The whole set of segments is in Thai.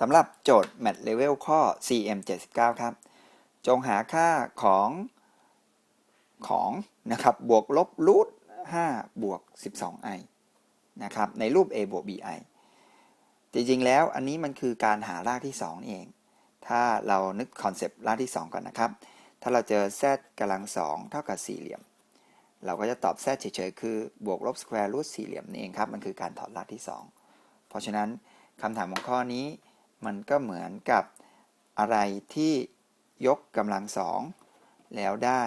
สำหรับโจทย์ Math Level ข้อ CM 79 ครับ จงหาค่าของของนะครับบวกลบรูท5บวก 12i นะครับในรูป a บวก bi จริงๆ แล้วอันนี้มันคือการหารากที่2นี่เอง ถ้าเรานึกคอนเซปต์รากที่ 2 ก่อนนะครับ ถ้าเราเจอ z กำลัง 2 เท่ากับสี่เหลี่ยม เราก็จะตอบ z เฉยๆ คือบวกลบสแควร์รูทสี่เหลี่ยมนี่เองครับ มันคือการถอดรากที่ 2 เพราะฉะนั้นคำถามของข้อนี้ มันก็เหมือนกับอะไรที่ยกกำลัง2แล้วได้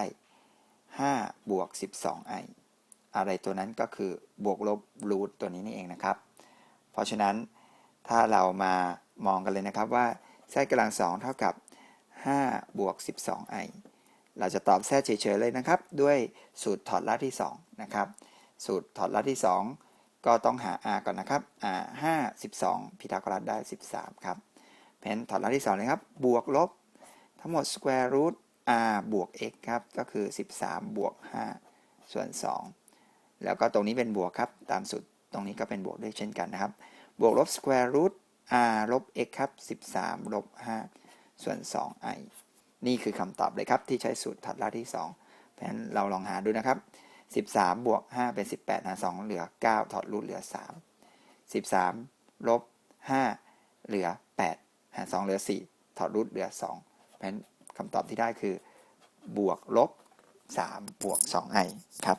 5บวก 12i อะไรตัวนั้นก็คือบวกลบรูทตัวนี้นี่เองนะครับ เพราะฉะนั้นถ้าเรามามองกันเลยนะครับว่าแซกำลังสองเท่ากับ5บวก 12i เราจะตอบแซเฉยๆเลยนะครับ ด้วยสูตรถอดรากที่ 2 นะครับ สูตรถอดรากที่ 2 ก็ต้องหา r ก่อนนะครับ r 5 12พีทาโกรัสได้ 13 ครับ เพราะฉะนั้นถอดรากที่ 2 เลยครับ บวกลบ ทั้งหมด square root r บวก x ครับ ก็คือ 13 บวก 5 ส่วน 2 แล้วก็ตรงนี้เป็นบวกครับ ตามสูตรตรงนี้ก็เป็นบวกด้วยเช่นกันนะครับ บวกลบ square root r ลบ x ครับ 13 ลบ 5 ส่วน 2i นี่คือคำตอบเลยครับ ที่ใช้สูตรถัดรากที่ 2 เพราะฉะนั้นเราลองหาดูนะครับ 13 บวก 5 เป็น 18หาร2เหลือ 9 ถอดรูทเหลือ 3 13 ลบ 5 เหลือ 8 หาร 2 เหลือ 4 ถอดรูทเหลือ 2 เพราะฉะนั้นคำตอบที่ได้คือบวกลบ 3 บวก 2i ครับ